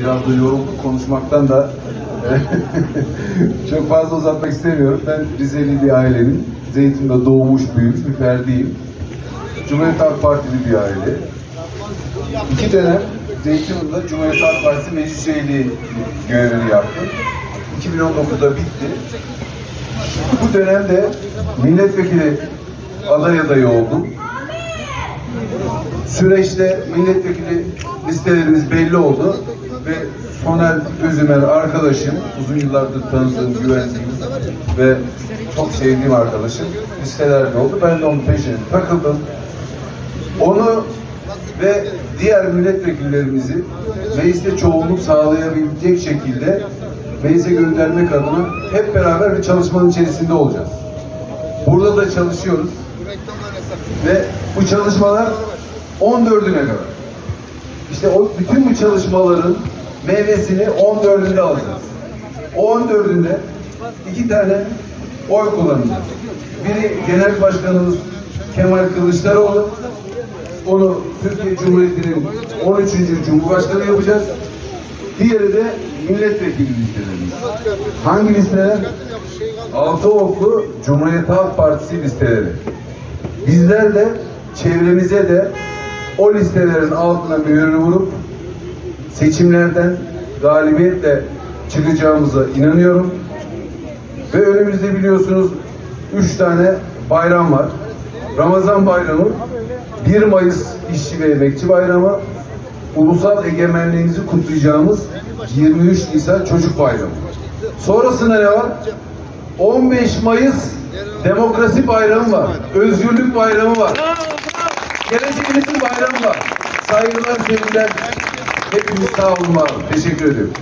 biraz da yorulduk konuşmaktan da çok fazla uzatmak istemiyorum. Ben Rizeli bir ailenin Zeytin'de doğmuş büyümüş bir ferdiyim. Cumhuriyet Halk Partili bir aile. İki dönem Zeytinburnu'da Cumhuriyet Halk Partisi meclis üyeliği görevini yaptım. 2019'da bitti. Bu dönemde milletvekili aday adayı oldum. Süreçte milletvekili listelerimiz belli oldu ve Soner Özümer arkadaşım, uzun yıllardır tanıdığım, güvendiğim ve çok sevdiğim arkadaşım listelerde oldu. Ben de onun peşine takıldım. Onu ve diğer milletvekillerimizi mecliste çoğunluk sağlayabilecek şekilde meclise göndermek adına hep beraber bir çalışmanın içerisinde olacağız. Burada da çalışıyoruz ve bu çalışmalar 14'üne kadar. İşte o bütün bu çalışmaların meyvesini 14'ünde alacağız. O 14'ünde iki tane oy kullanacağız. Biri Genel Başkanımız Kemal Kılıçdaroğlu. Onu Türkiye Cumhuriyeti'nin 13. Cumhurbaşkanı yapacağız. Diğeri de milletvekili listelerimiz. Hangi listeler? Altı oklu Cumhuriyet Halk Partisi listeleri. Bizler de çevremize de o listelerin altına mühürünü vurup seçimlerden galibiyetle çıkacağımıza inanıyorum. Ve önümüzde biliyorsunuz üç tane bayram var. Ramazan bayramı, 1 Mayıs İşçi ve Emekçi Bayramı, ulusal egemenliğimizi kutlayacağımız 23 Nisan Çocuk Bayramı. Sonrasında ne var? 15 Mayıs Demokrasi Bayramı var. Özgürlük Bayramı var. Geleceğimizin bayramı var. Saygılar, sevgiler. Hepiniz sağ olun var. Teşekkür ediyorum.